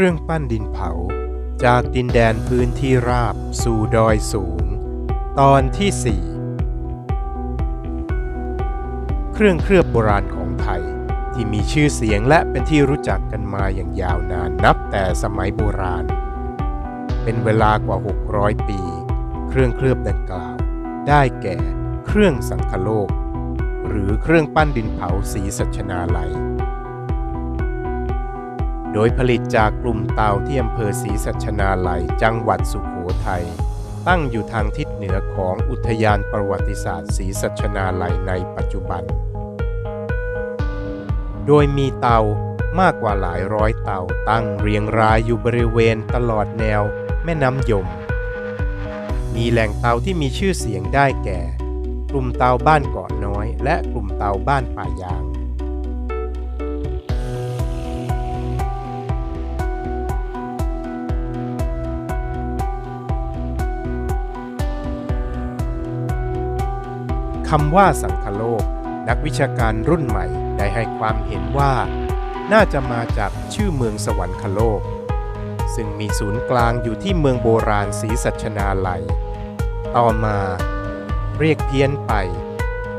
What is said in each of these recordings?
ครื่องปั้นดินเผา จากดินแดนพื้นที่ราบสู่ดอยสูง ตอนที่ 4 เครื่องเคลือบโบราณของไทย ที่มีชื่อเสียงและเป็นที่รู้จักกันมาอย่างยาวนานนับแต่สมัยโบราณ เป็นเวลากว่า 600 ปี เครื่องเคลือบดังกล่าว ได้แก่ เครื่องสังคโลก หรือเครื่องปั้นดินเผาสีสัชนาลัย โดยผลิตจากกลุ่มเตาที่อำเภอศรีสัชนาลัยจังหวัดสุโขทัย ตั้งอยู่ทางทิศเหนือของอุทยานประวัติศาสตร์ศรีสัชนาลัยในปัจจุบัน โดยมีเตามากกว่าหลายร้อยเตาตั้งเรียงรายอยู่บริเวณตลอดแนวแม่น้ำยม มีแหล่งเตาที่มีชื่อเสียงได้แก่ กลุ่มเตาบ้านเกาะน้อย และกลุ่มเตาบ้านป่ายาง คำว่าสังคโลก นักวิชาการรุ่นใหม่ได้ให้ความเห็นว่า น่าจะมาจากชื่อเมืองสวรรคโลก ซึ่งมีศูนย์กลางอยู่ที่เมืองโบราณศรีสัชนาลัย ต่อมาเรียกเพี้ยนไป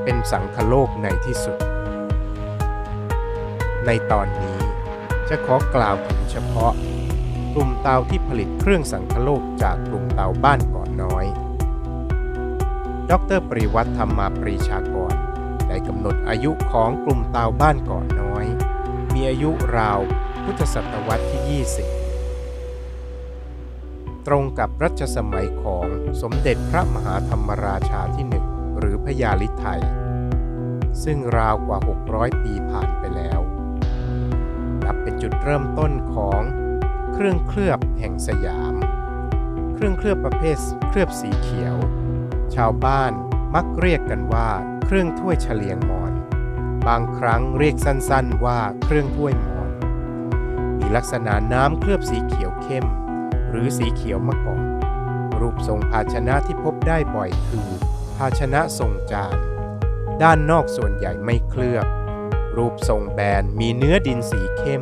เป็นสังคโลกในที่สุด ในตอนนี้จะขอกล่าวถึงเฉพาะกลุ่มเตาที่ผลิตเครื่องสังคโลกจากกลุ่มเตาบ้านก่อนน้อย ดรปริวัติธรรมาปรีชากร ได้กำหนดอายุของกลุ่มเตาบ้านเก่อนน้อย มีอายุราวพุทธศตวรรษที่ 20 ตรงกับรัชสมัยของสมเด็จพระมหาธรรมราชาที่หนึ่งหรือพญาลิไทย ซึ่งราวกว่า 600 ปีผ่านไปแล้ว นับเป็นจุดเริ่มต้นของเครื่องเคลือบแห่งสยาม เครื่องเคลือบประเภทเคลือบสีเขียว ชาวบ้านมักเรียกกันว่า เครื่องถ้วยเฉลียงมอน บางครั้งเรียกสั้นๆว่าเครื่องถ้วยมอน มีลักษณะน้ำเคลือบสีเขียวเข้ม หรือสีเขียวมะกอกรูปทรงภาชนะที่พบได้บ่อยคือ ภาชนะทรงจาน ด้านนอกส่วนใหญ่ไม่เคลือบ รูปทรงแบนมีเนื้อดินสีเข้ม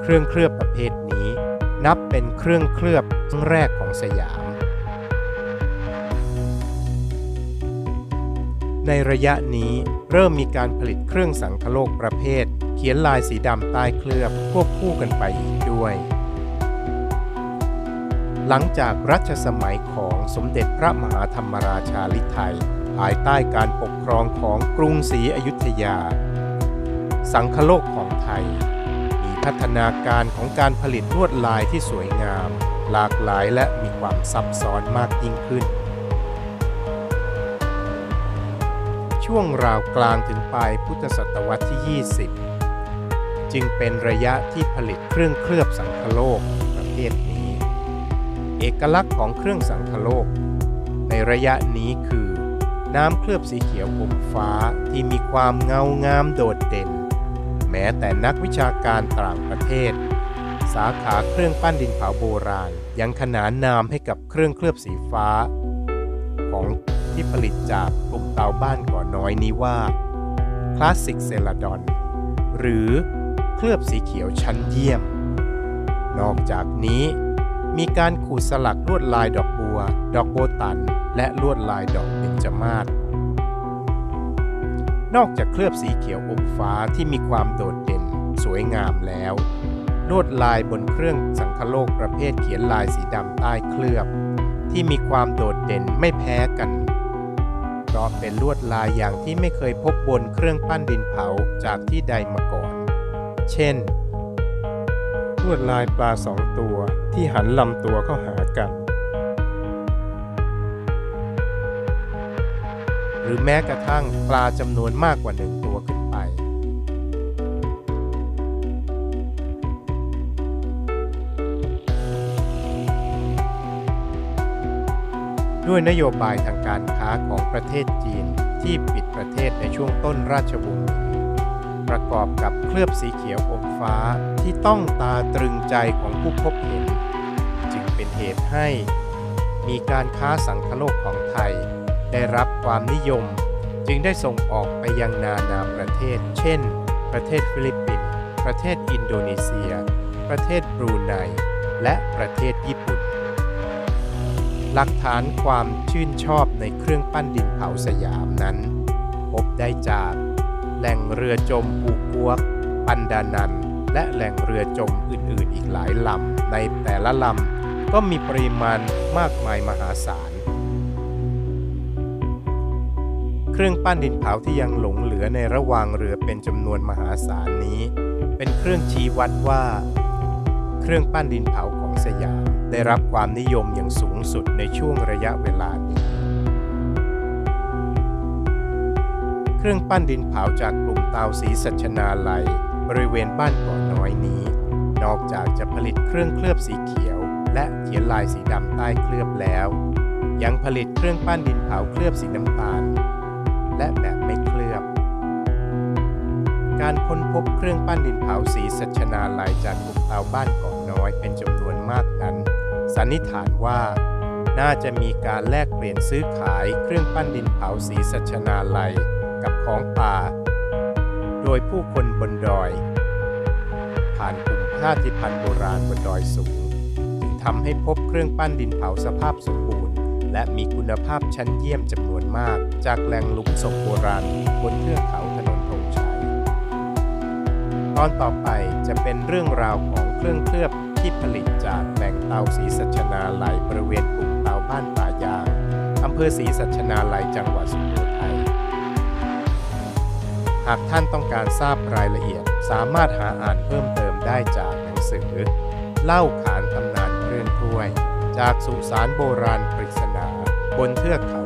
เครื่องเคลือบประเภทนี้ นับเป็นเครื่องเคลือบครั้งแรกของสยาม ในระยะนี้เริ่มมีการผลิตเครื่องสังคโลกประเภท เขียนลายสีดำใต้เคลือบควบคู่กันไปอีกด้วย หลังจากรัชสมัยของสมเด็จพระมหาธรรมราชาลิไทย ภายใต้การปกครองของกรุงศรีอยุธยา สังคโลกของไทย มีพัฒนาการของการผลิตลวดลายที่สวยงาม หลากหลายและมีความซับซ้อนมากยิ่งขึ้น ช่วงราวกลางถึงปลายพุทธศตวรรษที่ 20 จึงเป็นระยะที่ผลิตเครื่องเคลือบสังคโลกประเภทนี้ เอกลักษณ์ของเครื่องสังคโลก ในระยะนี้คือ น้ำเคลือบสีเขียวอมฟ้าที่มีความเงางามโดดเด่น แม้แต่นักวิชาการต่างประเทศ สาขาเครื่องปั้นดินเผาโบราณ ยังขนานนามให้กับเครื่องเคลือบสีฟ้าของ ที่ผลิตจากกลุ่มเตาบ้านก่อนน้อยนี้ว่าคลาสสิกเซลาดอนหรือเคลือบสีเขียวชั้นเยี่ยม นอกจากนี้มีการขูดสลักลวดลายดอกบัว ดอกโบตัน และลวดลายดอกเบญจมาศนอกจากเคลือบสีเขียวอมฟ้าที่มีความโดดเด่นสวยงามแล้ว ลวดลายบนเครื่องสังคโลกประเภทเขียนลายสีดำใต้เคลือบ ที่มีความโดดเด่นไม่แพ้กัน เพราะเป็นลวดลายอย่างที่ไม่เคยพบบนเครื่องปั้นดินเผาจากที่ใดมาก่อน เช่น ลวดลายปลาสองตัวที่หันลำตัวเข้าหากัน หรือแม้กระทั่งปลาจำนวนมากกว่าหนึ่ง ด้วยนโยบายทางการค้าของประเทศจีนที่ปิดประเทศในช่วงต้นราชวงศ์ประกอบกับเคลือบสีเขียวอมฟ้าที่ต้องตาตรึงใจของผู้พบเห็น จึงเป็นเหตุให้มีการค้าสังคโลกของไทย ได้รับความนิยมจึงได้ส่งออกไปยังนานาประเทศ เช่น ประเทศฟิลิปปินส์ประเทศอินโดนีเซีย ประเทศบรูไนและประเทศญี่ปุ่น หลักฐานความชื่นชอบในเครื่องปั้นดินเผาสยามนั้น พบได้จากแหล่งเรือจมปูกวก ปันดานัน และแหล่งเรือจมอื่นๆ อีกหลายลำในแต่ละลำก็มีปริมาณมากมายมหาศาล เครื่องปั้นดินเผาที่ยังหลงเหลือในระหว่างเรือเป็นจำนวนมหาศาลนี้ เป็นเครื่องชี้วัดว่า เครื่องปั้นดินเผาของสยาม ได้รับความนิยมอย่างสูงสุดในช่วงระยะเวลานี้ เครื่องปั้นดินเผาจากกลุ่มเตาสีสัชนาลัย บริเวณบ้านเกาะน้อยนี้ นอกจากจะผลิตเครื่องเคลือบสีเขียว และเขียนลายสีดำใต้เคลือบแล้ว ยังผลิตเครื่องปั้นดินเผาเคลือบสีน้ำตาล และแบบไม่เคลือบการค้นพบเครื่องปั้นดินเผาสีสัชนาลัยจากกลุ่มเตาบ้านเกาะน้อยเป็นจำนวนมากนั้น สันนิษฐานว่า น่าจะมีการแลกเปลี่ยนซื้อขายเครื่องปั้นดินเผาสีสัชนาลัยกับของป่า โดยผู้คนบนดอย ผ่านกลุ่มชาติพันธุ์โบราณบนดอยสูงจึงทำให้พบเครื่องปั้นดินเผาสภาพสมบูรณ์ และมีคุณภาพชั้นเยี่ยมจำนวนมาก จากแหล่งหลุมศพโบราณบนเทือกเขาถนนธงชัยตอนต่อไปจะเป็นเรื่องราวของเครื่องเคลือบ ที่ผลิตจากแหล่งเตาศรีสัชนาลัยบริเวณกลุ่มเตาบ้านป่ายางอำเภอศรีสัชนาลัยจังหวัดสุโขทัย หากท่านต้องการทราบรายละเอียดสามารถหาอ่านเพิ่มเติมได้จากหนังสือ เล่าขานตำนานเครื่องถ้วย จากสุสานโบราณปริศนา บนเทือกเขา